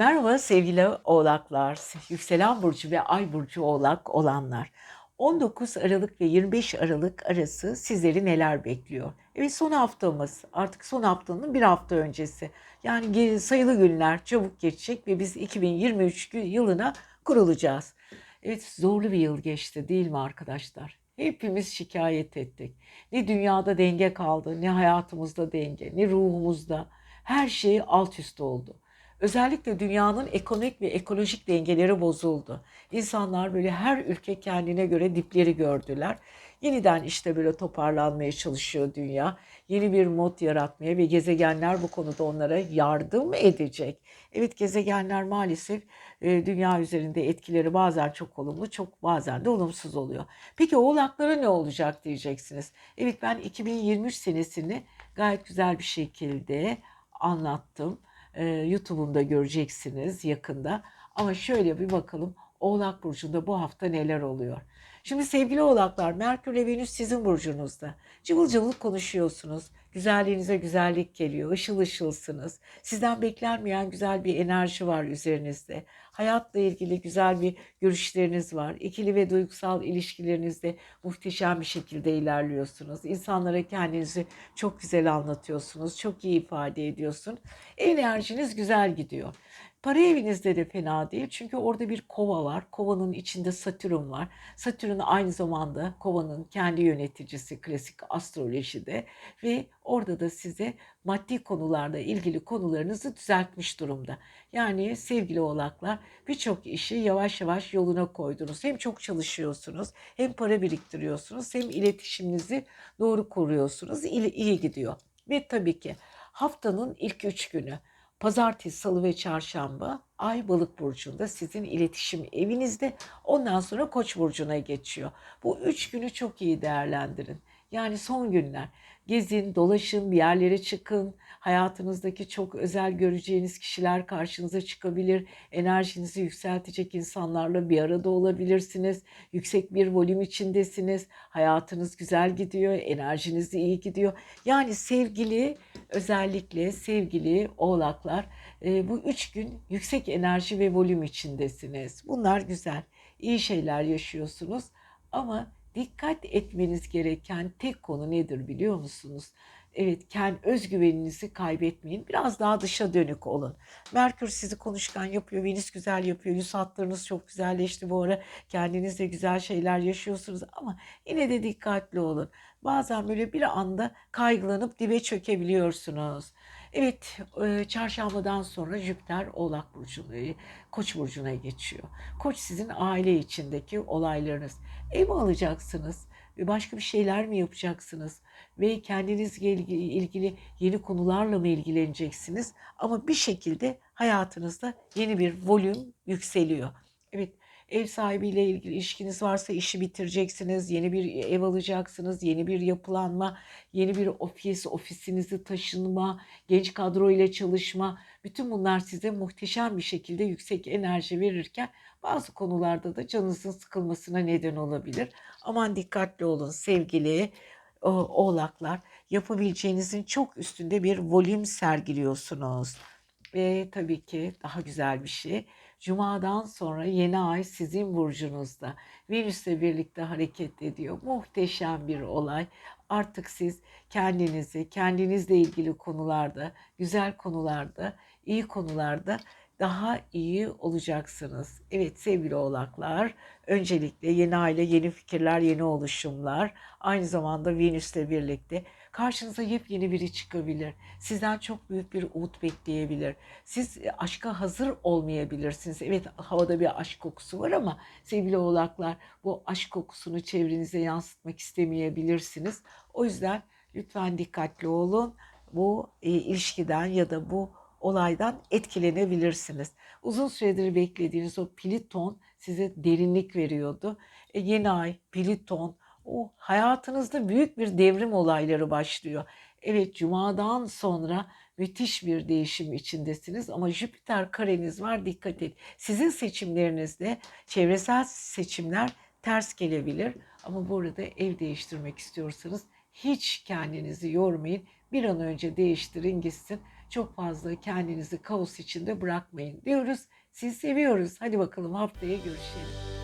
Merhaba sevgili oğlaklar, yükselen burcu ve ay burcu oğlak olanlar. 19 Aralık ve 25 Aralık arası sizleri neler bekliyor? Evet son haftamız, artık son haftanın bir hafta öncesi. Yani sayılı günler çabuk geçecek ve biz 2023 gü- yılına kurulacağız. Evet zorlu bir yıl geçti değil mi arkadaşlar? Hepimiz şikayet ettik. Ne dünyada denge kaldı, ne hayatımızda denge, ne ruhumuzda. Her şey alt üst oldu. Özellikle dünyanın ekonomik ve ekolojik dengeleri bozuldu. İnsanlar böyle her ülke kendine göre dipleri gördüler. Yeniden işte böyle toparlanmaya çalışıyor dünya. Yeni bir mod yaratmaya ve gezegenler bu konuda onlara yardım edecek. Evet gezegenler maalesef e, dünya üzerinde etkileri bazen çok olumlu, çok bazen de olumsuz oluyor. Peki oğlaklara ne olacak diyeceksiniz. Evet ben 2023 senesini gayet güzel bir şekilde anlattım. Ee, YouTube'umda göreceksiniz yakında. Ama şöyle bir bakalım Oğlak Burcu'nda bu hafta neler oluyor. Şimdi sevgili oğlaklar Merkür ve Venüs sizin burcunuzda. Cıvıl cıvıl konuşuyorsunuz. Güzelliğinize güzellik geliyor. Işıl ışılsınız. Sizden beklenmeyen güzel bir enerji var üzerinizde. Hayatla ilgili güzel bir görüşleriniz var. İkili ve duygusal ilişkilerinizde muhteşem bir şekilde ilerliyorsunuz. İnsanlara kendinizi çok güzel anlatıyorsunuz. Çok iyi ifade ediyorsun. Enerjiniz güzel gidiyor. Para evinizde de fena değil çünkü orada bir kova var. Kovanın içinde Satürn var. Satürn aynı zamanda kovanın kendi yöneticisi klasik astrolojide ve orada da size maddi konularla ilgili konularınızı düzeltmiş durumda. Yani sevgili oğlaklar birçok işi yavaş yavaş yoluna koydunuz. Hem çok çalışıyorsunuz hem para biriktiriyorsunuz hem iletişiminizi doğru kuruyorsunuz. İyi, iyi gidiyor. Ve tabii ki haftanın ilk üç günü Pazartesi, Salı ve Çarşamba Ay Balık burcunda sizin iletişim evinizde. Ondan sonra Koç burcuna geçiyor. Bu üç günü çok iyi değerlendirin. Yani son günler. Gezin, dolaşın, bir yerlere çıkın. Hayatınızdaki çok özel göreceğiniz kişiler karşınıza çıkabilir. Enerjinizi yükseltecek insanlarla bir arada olabilirsiniz. Yüksek bir volüm içindesiniz. Hayatınız güzel gidiyor, enerjiniz iyi gidiyor. Yani sevgili, özellikle sevgili oğlaklar e, bu üç gün yüksek enerji ve volüm içindesiniz. Bunlar güzel, iyi şeyler yaşıyorsunuz ama dikkat etmeniz gereken tek konu nedir biliyor musunuz? Evet, kendi özgüveninizi kaybetmeyin. Biraz daha dışa dönük olun. Merkür sizi konuşkan yapıyor, Venüs güzel yapıyor, yüz hatlarınız çok güzelleşti bu ara. Kendinizde güzel şeyler yaşıyorsunuz ama yine de dikkatli olun. Bazen böyle bir anda kaygılanıp dibe çökebiliyorsunuz. Evet, e, çarşambadan sonra Jüpiter Oğlak Burcu'na, e, Koç burcuna geçiyor. Koç sizin aile içindeki olaylarınız. Ev mi alacaksınız? E, Başka bir şeyler mi yapacaksınız? Ve kendinizle ilgili, ilgili yeni konularla mı ilgileneceksiniz? Ama bir şekilde hayatınızda yeni bir volüm yükseliyor. Evet, ev sahibiyle ilgili ilişkiniz varsa işi bitireceksiniz, yeni bir ev alacaksınız, yeni bir yapılanma, yeni bir ofis, ofisinizi taşınma, genç kadro ile çalışma. Bütün bunlar size muhteşem bir şekilde yüksek enerji verirken bazı konularda da canınızın sıkılmasına neden olabilir. Aman dikkatli olun sevgili oğlaklar. Yapabileceğinizin çok üstünde bir volüm sergiliyorsunuz. Ve tabii ki daha güzel bir şey. Cuma'dan sonra yeni ay sizin burcunuzda. Venüs'le birlikte hareket ediyor. Muhteşem bir olay. Artık siz kendinizi, kendinizle ilgili konularda, güzel konularda, iyi konularda daha iyi olacaksınız. Evet sevgili oğlaklar, öncelikle yeni aile, yeni fikirler, yeni oluşumlar, aynı zamanda Venüs'le birlikte karşınıza yepyeni biri çıkabilir. Sizden çok büyük bir umut bekleyebilir. Siz e, aşka hazır olmayabilirsiniz. Evet havada bir aşk kokusu var ama sevgili oğlaklar bu aşk kokusunu çevrenize yansıtmak istemeyebilirsiniz. O yüzden lütfen dikkatli olun. Bu e, ilişkiden ya da bu olaydan etkilenebilirsiniz. Uzun süredir beklediğiniz o Pliton size derinlik veriyordu. E, yeni ay, Pliton, o hayatınızda büyük bir devrim olayları başlıyor. Evet, Cuma'dan sonra müthiş bir değişim içindesiniz ama Jüpiter kareniz var dikkat et. Sizin seçimlerinizde çevresel seçimler ters gelebilir ama burada ev değiştirmek istiyorsanız hiç kendinizi yormayın. bir an önce değiştirin gitsin. Çok fazla kendinizi kaos içinde bırakmayın diyoruz. Sizi seviyoruz. Hadi bakalım haftaya görüşelim.